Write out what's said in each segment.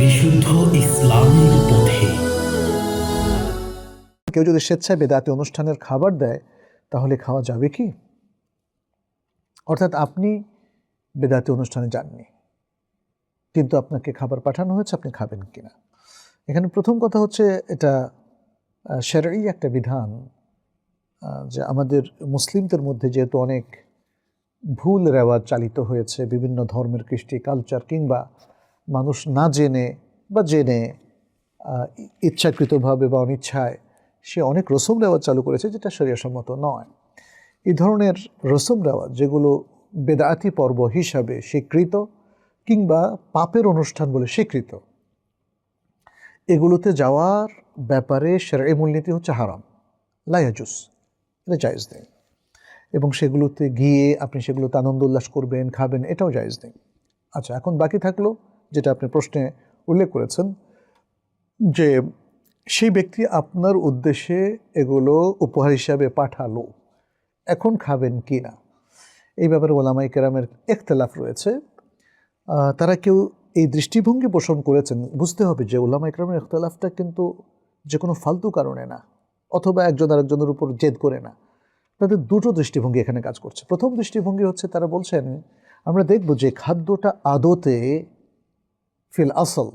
বিশুদ্ধ ইসলামের পথে। কেউ যদি স্বেচ্ছায় বেদাতি অনুষ্ঠানের খাবার দেয়, তাহলে খাওয়া যাবে কি? অর্থাৎ আপনি বেদাতি অনুষ্ঠানে যাননি, কিন্তু আপনাকে খাবার পাঠানো হয়েছে, আপনি খাবেন কিনা? এখানে প্রথম কথা হচ্ছে এটা সেরাই একটা বিধান যে আমাদের মুসলিমদের মধ্যে যেহেতু অনেক ভুল রেওয়াজ চালিত হয়েছে বিভিন্ন ধর্মের কৃষ্টি কালচার কিংবা মানুষ না জেনে বা জেনে ইচ্ছাকৃতভাবে বা অনিচ্ছায় সে অনেক রসম রেওয়াজ চালু করেছে যেটা শরীয়সম্মত নয়। এই ধরনের রসম রেওয়াজ যেগুলো বেদাতি পর্ব হিসাবে স্বীকৃত কিংবা পাপের অনুষ্ঠান বলে স্বীকৃত, এগুলোতে যাওয়ার ব্যাপারে সেরা মূলনীতি হচ্ছে হারাম লায়াজুস এটা জায়েজ এবং সেগুলোতে গিয়ে আপনি সেগুলোতে আনন্দ উল্লাস করবেন, খাবেন, এটাও জায়জ নেই। আচ্ছা এখন বাকি থাকল যেটা আপনি প্রশ্নে উল্লেখ করেছেন যে সেই ব্যক্তি আপনার উদ্দেশ্যে এগুলো উপহার হিসাবে পাঠালো, এখন খাবেন কি না এই ব্যাপারে ওলামাই কেরামের একতলাফ রয়েছে। তারা কেউ এই দৃষ্টিভঙ্গি পোষণ করেছেন, বুঝতে হবে যে ওলামা ইকরামের ইখতলাফটা কিন্তু যে কোনো ফালতু কারণে না, অথবা একজন আরেকজনের উপর জেদ করে না। তাদের দুটো দৃষ্টিভঙ্গি এখানে কাজ করছে। প্রথম দৃষ্টিভঙ্গি হচ্ছে তারা বলছেন, আমরা দেখব যে খাদ্যটা আদতে ফিল আসল,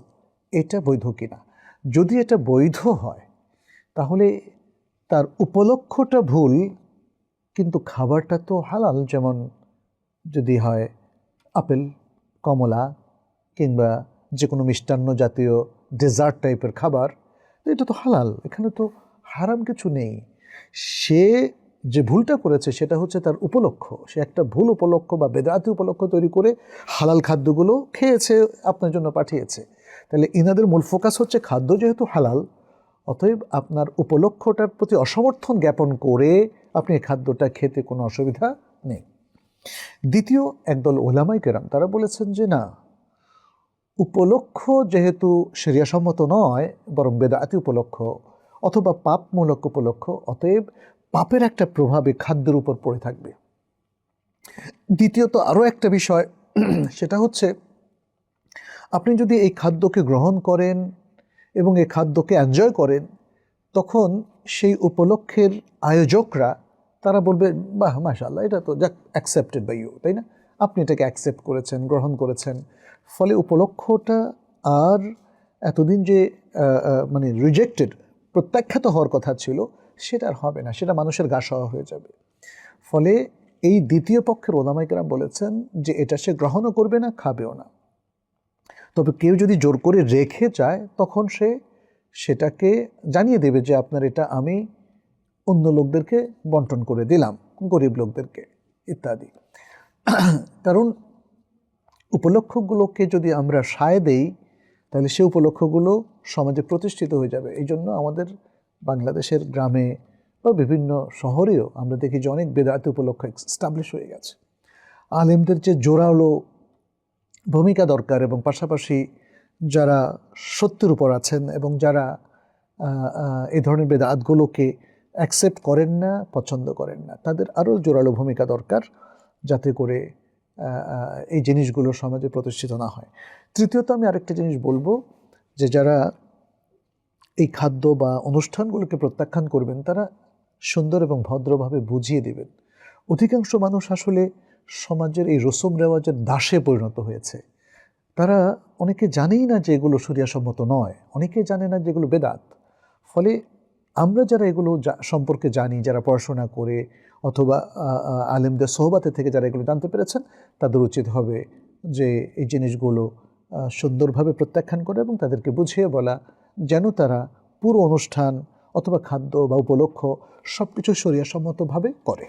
এটা বৈধ কিনা। যদি এটা বৈধ হয়, তাহলে তার উপলক্ষটা ভুল, কিন্তু খাবারটা তো হালাল, যেমন যদি হয় আপেল, কমলা, কিংবা যে কোনো মিষ্টান্ন জাতীয় ডেজার্ট টাইপের খাবার এটা তো হালাল, এখানে তো হারাম কিছু নেই। সে যে ভুলটা করেছে সেটা হচ্ছে তার উপলক্ষ। সে একটা ভুল উপলক্ষ বা বেদাতি উপলক্ষ তৈরি করে হালাল খাদ্যগুলো খেয়েছে, আপনার জন্য পাঠিয়েছে। তাহলে ইনাদের মূল ফোকাস হচ্ছে খাদ্য যেহেতু হালাল, অতএব আপনার উপলক্ষটার প্রতি অসমর্থন জ্ঞাপন করে আপনি খাদ্যটা খেতে কোনো অসুবিধা নেই। দ্বিতীয়, একদল ওলামাই কেরাম, তারা বলেছেন যে না, উপলক্ষ যেহেতু সেরিয়াসম্মত নয়, বরং বেদাতি উপলক্ষ অথবা পাপমূলক উপলক্ষ, অতএব পাপের একটা প্রভাব খাদ্যের উপর পড়ে থাকবে। দ্বিতীয়ত আরও একটা বিষয়, সেটা হচ্ছে আপনি যদি এই খাদ্যকে গ্রহণ করেন এবং এই খাদ্যকে এনজয় করেন, তখন সেই উপলক্ষের আয়োজকরা তারা বলবে, বাহ মাশাল্লাহ এটা তো যাক অ্যাকসেপ্টেড বাই ইউ তাই না? আপনি এটাকে অ্যাকসেপ্ট করেছেন, গ্রহণ করেছেন। ফলে উপলক্ষটা আর এতদিন যে মানে রিজেক্টেড প্রত্যাখ্যাত হওয়ার কথা ছিল সেটা আর হবে না, সেটা মানুষের গা সওয়া হয়ে যাবে। ফলে এই দ্বিতীয় পক্ষের ওলামাইকেরাম বলেছেন যে এটা সে গ্রহণও করবে না, খাবেও না। তবে কেউ যদি জোর করে রেখে যায়, তখন সে সেটাকে জানিয়ে দেবে যে আপনার এটা আমি অন্য লোকদেরকে বন্টন করে দিলাম, গরিব লোকদেরকে, ইত্যাদি। কারণ উপলক্ষগুলোকে যদি আমরা সায় দেই, তাহলে সে উপলক্ষগুলো সমাজে প্রতিষ্ঠিত হয়ে যাবে। এই জন্য আমাদের বাংলাদেশের গ্রামে বা বিভিন্ন শহরেও আমরা দেখি যে অনেক বেদাতি উপলক্ষ এস্টাবলিশ হয়ে গেছে। আলেমদের যে জোরালো ভূমিকা দরকার এবং পাশাপাশি যারা সত্যের উপর আছেন এবং যারা এই ধরনের বেদাতগুলোকে অ্যাকসেপ্ট করেন না, পছন্দ করেন না, তাদের আরও জোরালো ভূমিকা দরকার যাতে করে এই জিনিসগুলো সমাজে প্রতিষ্ঠিত না হয়। তৃতীয়ত আমি আরেকটা জিনিস বলব যে যারা এই খাদ্য বা অনুষ্ঠানগুলোকে প্রত্যাখ্যান করবেন, তারা সুন্দর এবং ভদ্রভাবে বুঝিয়ে দেবেন। অধিকাংশ মানুষ আসলে সমাজের এই রসম রেওয়াজের দাসে পরিণত হয়েছে। তারা অনেকে জানেই না যে এগুলো সরিয়াসম্মত নয় অনেকে জানে না যে এগুলো বেদাত। ফলে আমরা যারা এগুলো সম্পর্কে জানি, যারা পড়াশোনা করে অথবা আলেমদের সোহবাতে থেকে যারা এগুলো জানতে পেরেছেন, তাদের উচিত হবে যে এই জিনিসগুলো সুন্দরভাবে প্রত্যাখ্যান করে এবং তাদেরকে বুঝিয়ে বলা। যেন তারা পুরো অনুষ্ঠান অথবা খাদ্য বা উপলক্ষ সব কিছু সরিয়াসম্মতভাবে করে।